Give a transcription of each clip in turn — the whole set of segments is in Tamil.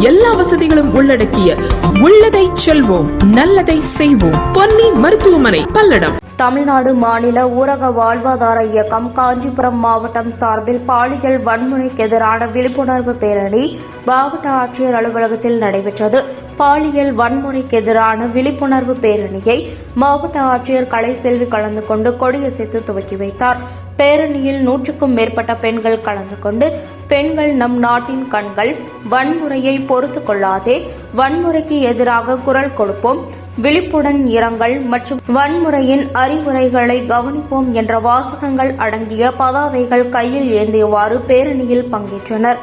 எல்லா வசதிகளும் உள்ளடக்கிய உள்ளதை செல்வோம் நல்லதை செய்வோம். பொன்னி மருத்துவமனை பல்லடம். தமிழ்நாடு மாநில ஊரக வாழ்வாதார இயக்கம் காஞ்சிபுரம் மாவட்டம் சார்பில் பாலியல் வன்முறைக்கு எதிரான விழிப்புணர்வு பேரணி மாவட்ட ஆட்சியர் அலுவலகத்தில் நடைபெற்றது. பாலியல் வன்முறைக்கு எதிரான விழிப்புணர்வு பேரணியை மாவட்ட ஆட்சியர் கலைசெல்வி கலந்து கொண்டு கொடியசைத்து துவக்கி வைத்தார். பேரணியில் நூற்றுக்கும் மேற்பட்ட பெண்கள் கலந்து கொண்டு பெண்கள் நம் நாட்டின் கண்கள் வன்முறையை பொறுத்து கொள்ளாதே வன்முறைக்கு எதிராக குரல் கொடுப்போம் விழிப்புடன் இரங்கல் மற்றும் வன்முறையின் அறிவுரைகளை கவனிப்போம் என்ற வாசகங்கள் அடங்கிய பதாதைகள் கையில் ஏந்தியவாறு பேரணியில் பங்கேற்றனர்.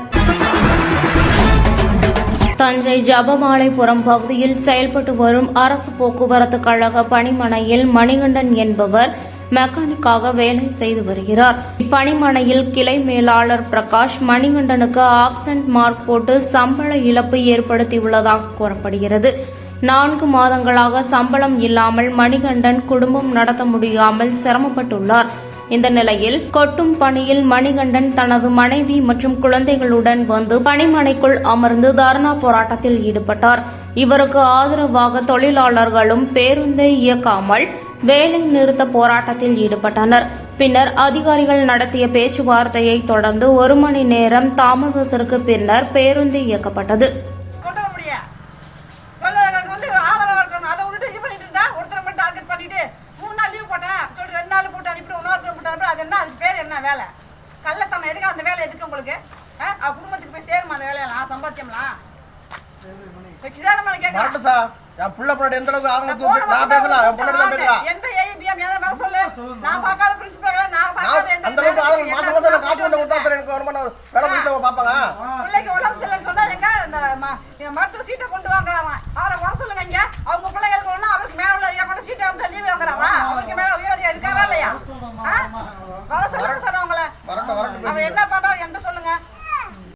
தஞ்சை ஜபமாலைபுரம் பகுதியில் செயல்பட்டு வரும் அரசு போக்குவரத்து கழக பணிமனையில் மணிகண்டன் என்பவர் மெக்கானிக்காக வேலை செய்து வருகிறார். இப்பணிமனையில் கிளை மேலாளர் பிரகாஷ் மணிகண்டனுக்கு ஆப்சென்ட் மார்க் போட்டு சம்பள இழப்பு ஏற்படுத்தியுள்ளதாக கூறப்படுகிறது. நான்கு மாதங்களாக சம்பளம் இல்லாமல் மணிகண்டன் குடும்பம் நடத்த முடியாமல் சிரமப்பட்டுள்ளார். இந்த நிலையில் கொட்டும் பணியில் மணிகண்டன் தனது மனைவி மற்றும் குழந்தைகளுடன் வந்து பணிமனைக்குள் அமர்ந்து தர்ணா போராட்டத்தில் ஈடுபட்டார். இவருக்கு ஆதரவாக தொழிலாளர்களும் பேருந்தை இயக்காமல் வேலை நிறுத்த போராட்டத்தில் ஈடுபட்டனர். பின்னர் அதிகாரிகள் நடத்திய பேச்சுவார்த்தையை தொடர்ந்து ஒரு மணி நேரம் தாமதத்திற்கு பின்னர் பேருந்து இயக்கப்பட்டது. கொண்டு வர வந்து அதை விட்டுட்டு பண்ணிட்டு ஒருத்தரை மூணு நாள் லீவ் போட்டேன். சொல்லி ரெண்டு நாள் போட்டு நாள் அது என்ன? பேர் என்ன? வேலை. கள்ளத்தனம். எதுக்கு அந்த வேலை எதுக்கு உங்களுக்கு? ஆ? குடும்பத்துக்கு போய் சேருமா அந்த வேலையெல்லாம்? சம்பாத்தியம்லாம்? என் புள்ள பொண்ணு எந்த அளவுக்கு ஆகணும் நான் பேசலாம் என் பொண்ணு தான் பேசலாம் எந்த ஏபிஎம் எதை மேல சொல்லு. நான் பார்க்காத பிரின்சிபல் நான் பார்க்காத அந்த அளவுக்கு மாசம் மாசம் காசு கொண்டு எனக்கு வேலை பிள்ளைக்கு உடம்பு சரியில்லைன்னு சொன்னா எங்க? இந்த ம- இந்த மருத்துவ சீட்டை கொண்டு வாங்குறாங்க அவரை வர சொல்லுங்க இங்க. அவங்க பிள்ளைகளுக்கு ஒண்ணு